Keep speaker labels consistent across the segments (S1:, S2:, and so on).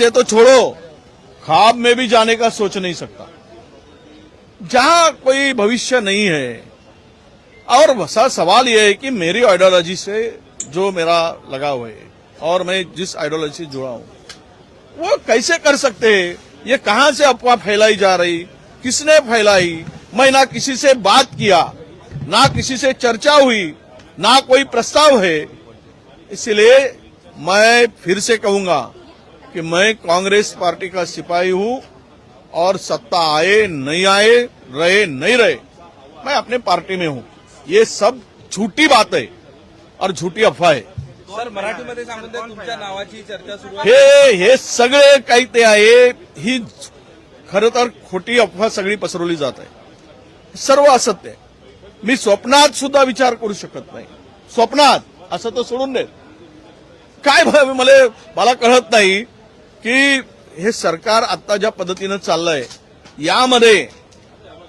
S1: भविष्य तो छोड़ो। खाब में भी जाने का सोच नहीं सकता। जहाँ कोई भविष्य नहीं है। और सवाल यह है कि मेरी आइडियोलॉजी से जो मेरा लगाव है, और मैं जिस आइडियोलॉजी से जुड़ा हूँ, वो कैसे कर सकते हैं? ये कहाँ से अफवाह फैलाई जा रही? किसने फैलाई? मैं ना किसी से बात किया, ना किसी से चर्चा हुई, ना कोई प्रस्ताव है। इसलिए मैं फिर से कहूँगा कि मैं कांग्रेस पार्टी का सिपाही हूं और सत्ता आए नहीं आए रहे नहीं रहे मैं अपने पार्टी में हूं। ये सब झूठी बात है और झूठी अफवाह। है
S2: सर मराठीमध्ये सांगून द्या तुमच्या नावाची चर्चा सुरू आहे.
S1: हे हे सगळे काही ते आहे ही खरं तर खोटी अफवा सगळी पसरवली जात आहे. सर्व असत्य आहे. मी स्वप्नात सुद्धा विचार करू शकत नाही. स्वप्नात असं तर सोडून दे काय मला मला कळत नाही की हे सरकार आता ज्या पद्धतीनं चाललंय यामध्ये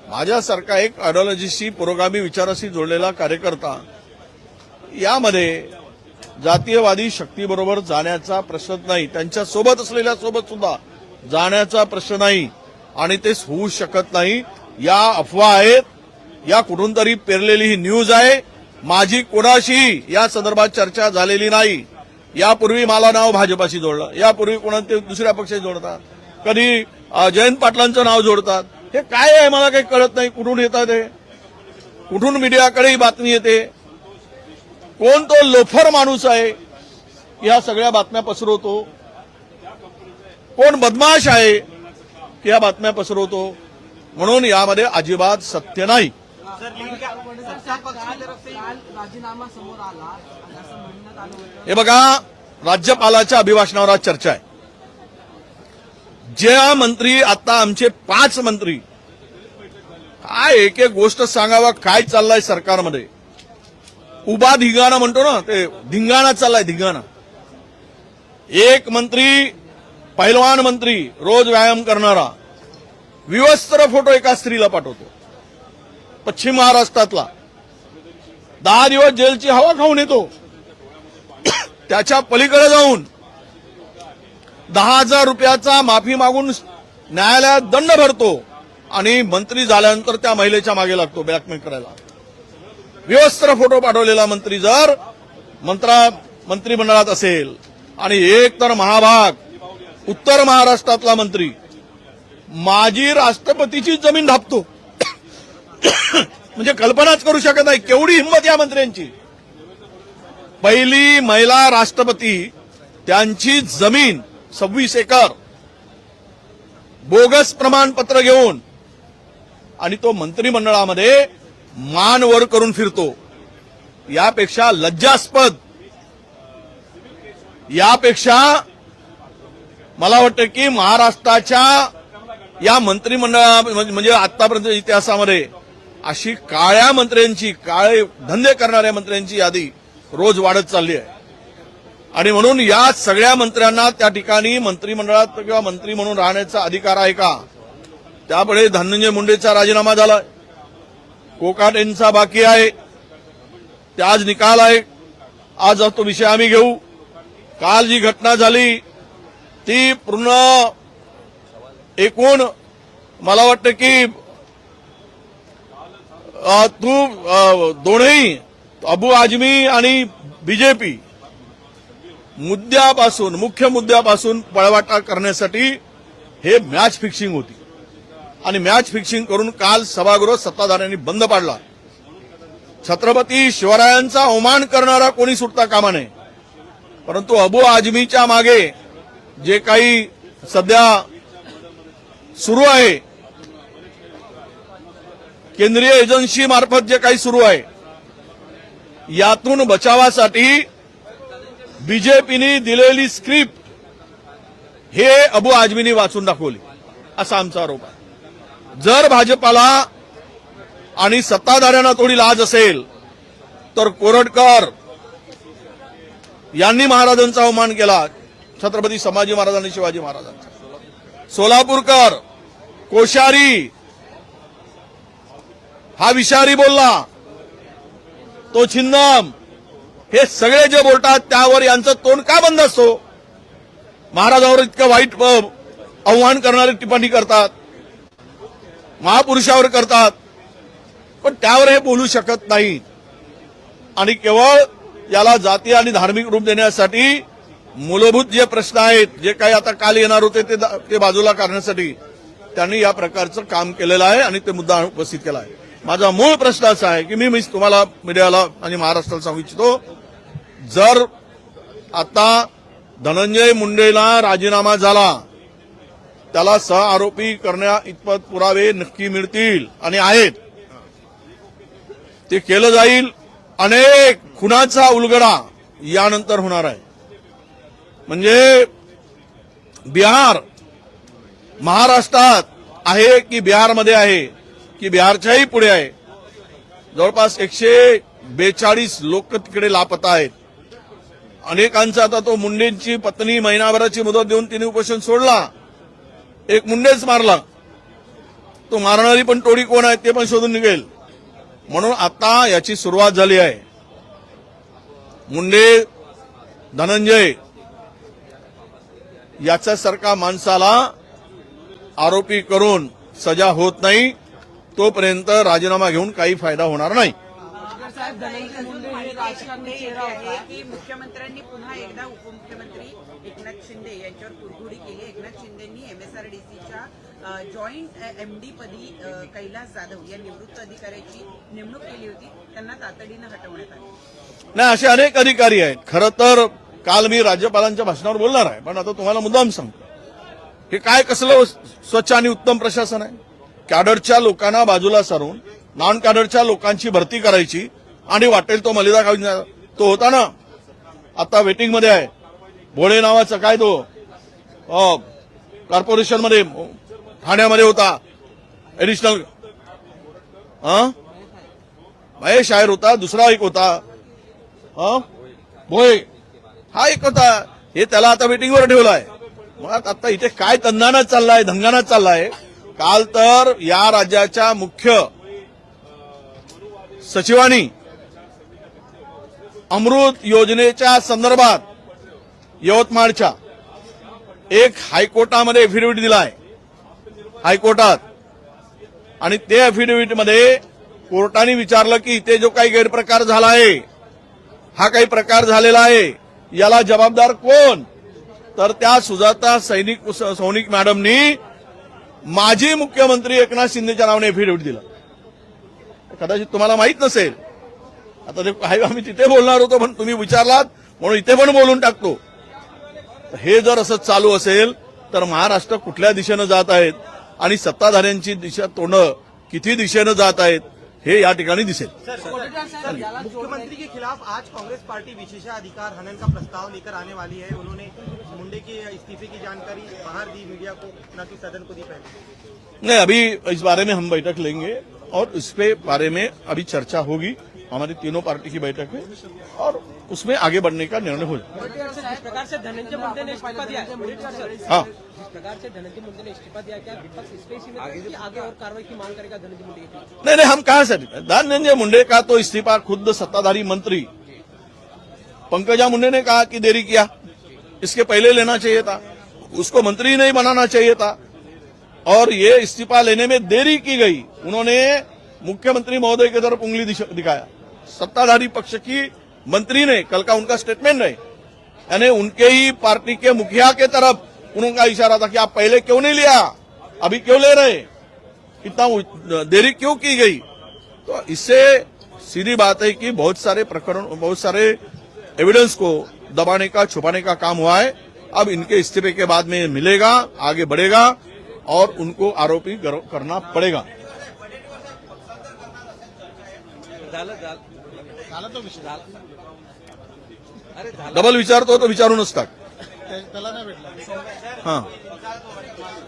S1: माझ्यासारखा एक आयडिओलॉजीशी पुरोगामी विचाराशी जोडलेला कार्यकर्ता यामध्ये जातीयवादी शक्तीबरोबर जाण्याचा प्रश्न नाही त्यांच्यासोबत असलेल्या सोबत सुद्धा जाण्याचा प्रश्न नाही आणि ते होऊ शकत नाही. या अफवा आहेत या कुठून तरी पेरलेली ही न्यूज आहे. माझी कोणाशी या संदर्भात चर्चा झालेली नाही. यापूर्वी मला नाव भाजपाशी जोडलं. यापूर्वी कोणा ते दुसऱ्या पक्षाशी जोडतात. कधी जयंत पाटलांचं नाव जोडतात. हे काय आहे मला काही कळत नाही. कुठून येतात हे? कुठून मीडियाकडे ही बातमी येते? कोण तो लोफर माणूस आहे? या सगळ्या बातम्या पसरवतो. कोण बदमाश आहे? या बातम्या पसरवतो. म्हणून यामध्ये अजिबात सत्य नाही.
S3: राजीनामा समोर आला.
S1: हे बघा राज्यपालाच्या अभिभाषणावर आज चर्चा आहे. ज्या मंत्री आता आमचे पाच मंत्री काय एक एक गोष्ट सांगावा काय चाललंय सरकारमध्ये? उभा धिंगाणा म्हणतो ना ते धिंगाणा चाललाय धिंगाणा. एक मंत्री पैलवान मंत्री रोज व्यायाम करणारा विवस्त्र फोटो एका स्त्रीला पाठवतो. पश्चिम महाराष्ट्रातला. दहा दिवस जेलची हवा खाऊन येतो. त्याच्या पलीकडे जाऊन दहा हजार रुपयाचा माफी मागून न्यायालयात दंड भरतो आणि मंत्री झाल्यानंतर त्या महिलेच्या मागे लागतो ब्लॅकमेल करायला. विवस्त्र फोटो पाठवलेला मंत्री जर मंत्रा मंत्रिमंडळात असेल आणि एक तर महाभाग उत्तर महाराष्ट्रातला मंत्री माजी राष्ट्रपतीची जमीन धापतो म्हणजे कल्पनाच करू शकत नाही केवढी हिंमत या मंत्र्यांची. पहिली महिला राष्ट्रपती त्यांची जमीन सव्वीस एकर. बोगस प्रमाणपत्र घेऊन आणि तो मंत्रिमंडळामध्ये मान वर करून फिरतो. यापेक्षा लज्जास्पद. यापेक्षा मला वाटतं की महाराष्ट्राच्या या मंत्रिमंडळा म्हणजे आतापर्यंत इतिहासामध्ये अशी काळ्या मंत्र्यांची काळे धंदे करणाऱ्या मंत्र्यांची यादी रोज वाढत चालली आहे. आणि म्हणून या सगळ्या मंत्र्यांना त्या ठिकाणी मंत्रिमंडळात किंवा मंत्री म्हणून राहण्याचा अधिकार आहे का? त्यामुळे धनंजय मुंडेचा राजीनामा झालाय. कोकाटेंचा बाकी आहे. ते आज निकाल आहे. आज तो विषय आम्ही घेऊ. काल जी घटना झाली ती पूर्ण एकूण मला वाटतं की तू दोनही दोन्ही अबू आजमी आणि बीजेपी मुद्द्यापासून मुख्य मुद्द्यापासून पळवाटा करण्यासाठी हे मॅच फिक्सिंग होती. आणि मॅच फिक्सिंग करून काल सभागृह सत्ताधाऱ्यांनी बंद पाडला. छत्रपती शिवरायांचा अवमान करणारा कोणी सुटता कामा नये. परंतु अबू आजमीच्या मागे जे काही सध्या सुरू आहे केंद्रीय एजन्सी मार्फत जे काही सुरू आहे यातून बचावासाठी बीजेपीने दिलेली स्क्रिप्ट हे अबू आजमीनी वाचून दाखवली. असा आमचा आरोप आहे. जर भाजपाला आणि सत्ताधाऱ्यांना थोडी लाज असेल तर कोरटकर यांनी महाराजांचा अवमान केला. छत्रपती संभाजी महाराज आणि शिवाजी महाराजांचा. सोलापूरकर कोश्यारी हा विषारी बोलला. तो छिन्नम. हे सगळे जे बोलतात त्यावर यांचं तोंड का बंद असतो? महाराजावर इतकं वाईट आव्हान करणारी टिप्पणी करतात. महापुरुषावर करतात. पण त्यावर हे बोलू शकत नाही. आणि केवळ याला जाती आणि धार्मिक रूप देण्यासाठी मूलभूत जे प्रश्न आहेत जे काही आता काल येणार होते ते ते बाजूला करण्यासाठी त्यांनी या प्रकारचं काम केलेलं आहे आणि ते मुद्दा उपस्थित केला आहे. माझा मूळ प्रश्न असा आहे की मी मी तुम्हाला मीडियाला आणि महाराष्ट्राला सांगू इच्छितो जर आता धनंजय मुंडेला राजीनामा झाला त्याला सह आरोपी करण्या इतपत पुरावे नक्की मिळतील आणि आहेत. ते केलं जाईल अनेक खुनाचा उलगडा यानंतर होणार आहे. म्हणजे बिहार महाराष्ट्रात आहे की बिहारमध्ये आहे? की बिहारच्याही पुढे आहे. जवळपास एकशे बेचाळीस लोक तिकडे लापता आहेत. अनेकांचा आता तो मुंडेंची पत्नी महिनाभराची मुदत देऊन तिने उपोषण सोडला. एक मुंडेच मारला. तो मारणारी पण टोळी कोण आहे ते पण शोधून निघेल. म्हणून आता याची सुरुवात झाली आहे. मुंडे धनंजय याच्यासारखा माणसाला आरोपी करून सजा होत नाही. तोपर्यंत राजीनामा घेऊन काही फायदा होणार नाही.
S3: हे
S4: की मुख्यमंत्र्यांनी पुन्हा एकदा उपमुख्यमंत्री एकनाथ शिंदे यांच्यावर कुरघोडी केली. एकनाथ शिंदेंनी एमएसआरडीसीच्या जॉईंट एमडी पदी कैलास जाधव या निवृत्त अधिकाऱ्याची नेमणूक केली होती. त्यांना तातडीनं हटवण्यात आलं.
S1: नाही असे अनेक अधिकारी आहेत. खरं तर काल मी राज्यपालांच्या भाषणावर बोलणार आहे पण आता तुम्हाला मुद्दाम सांगतो. हे काय कसलं स्वच्छ आणि उत्तम प्रशासन आहे? कॅडरच्या लोकांना बाजूला सारून नॉन कॅडरच्या लोकांची भरती करायची आणि वाटेल तो मलिदा खाऊन तो होता ना. आता वेटिंगमध्ये आहे. भोळे नावाचा काय तो? कॉर्पोरेशनमध्ये ठाण्यामध्ये होता. एडिशनल महेश आयर होता दुसरा एक होता. भोळे. हा एक होता. हे त्याला आता वेटिंगवर ठेवलाय. मग आता इथे काय तंदानाच चाललाय धंगानाच चाललाय काल तर या राज्याच्या मुख्य सचिवांनी अमृत योजनेच्या संदर्भात यवतमाळच्या एक हायकोर्टामध्ये एफिडेव्हिट दिलाय. हायकोर्टात. आणि ते अफिडेव्हिटमध्ये कोर्टाने विचारलं की इथे जो काही गैरप्रकार झाला आहे हा काही प्रकार झालेला आहे याला जबाबदार कोण? तर त्या सुजाता सैनिक सौनिक मॅडमनी माजी मुख्यमंत्री एकनाथ शिंदेच्या नावाने एफिडेव्हिट दिलं. कदाचित तुम्हाला माहीत नसेल. आता ते आहे आम्ही तिथे बोलणार होतो पण तुम्ही विचारलात म्हणून इथे पण बोलून टाकतो. हे जर असं चालू असेल तर महाराष्ट्र कुठल्या दिशेनं जात आहेत? आणि सत्ताधाऱ्यांची दिशा तोंड किती दिशेनं जात आहेत? हे या ठिकाणी दिसेल.
S5: मुख्यमंत्री के खिलाफ आज कांग्रेस पार्टी विशेषाधिकार हनन का प्रस्ताव लेकर आने वाली है। उन्होंने मुंडे के इस्तीफे की जानकारी बाहर दी मीडिया को न कि सदन को दी पहले।
S1: नहीं अभी इस बारे में हम बैठक लेंगे और इस पे बारे में अभी चर्चा होगी। हमारी तीनों पार्टी की बैठक में और उसमें आगे बढ़ने का निर्णय हो जाएगा
S6: प्रकार से धनंजय मुंडे ने इस्तीफा दिया हाँ? प्रकार से धनंजय मुंडे ने इस्तीफा दिया क्या विपक्ष इस पे ही सीमित है कि आगे और कार्रवाई की मांग करेगा धनंजय मुंडे
S1: नहीं नहीं हम कहा सर धनंजय मुंडे का तो इस्तीफा खुद सत्ताधारी मंत्री पंकजा मुंडे ने कहा कि देरी किया। इसके पहले लेना चाहिए था। उसको मंत्री नहीं बनाना चाहिए था। और ये इस्तीफा लेने में देरी की गई। उन्होंने मुख्यमंत्री महोदय की तरफ़ उंगली दिखाया। सत्ताधारी पक्ष की मंत्री ने कल का उनका स्टेटमेंट है यानी उनके ही पार्टी के मुखिया के तरफ़ उनका इशारा था कि आप पहले क्यों नहीं लिया? अभी क्यों ले रहे इतना देरी क्यों की गई? तो इससे सीधी बात है कि बहुत सारे प्रकरण, बहुत सारे एविडेंस को दबाने का, छुपाने का काम हुआ है। अब इनके इस्तीफे के बाद में मिलेगा, आगे बढ़ेगा और उनको आरोपी करना पड़ेगा। डबल विचारतो तो विचारूनच टाक. हा.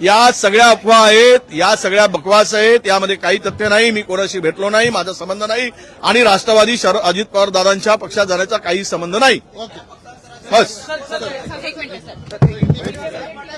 S1: या सगळ्या अफवा आहेत या सगळ्या बकवास आहेत यामध्ये काही तथ्य नाही मी कोणाशी भेटलो नाही माझा संबंध नाही आणि राष्ट्रवादी अजित पवार दादांच्या पक्षात जाण्याचा काही संबंध नाही. बस.
S7: एक मिनिट सर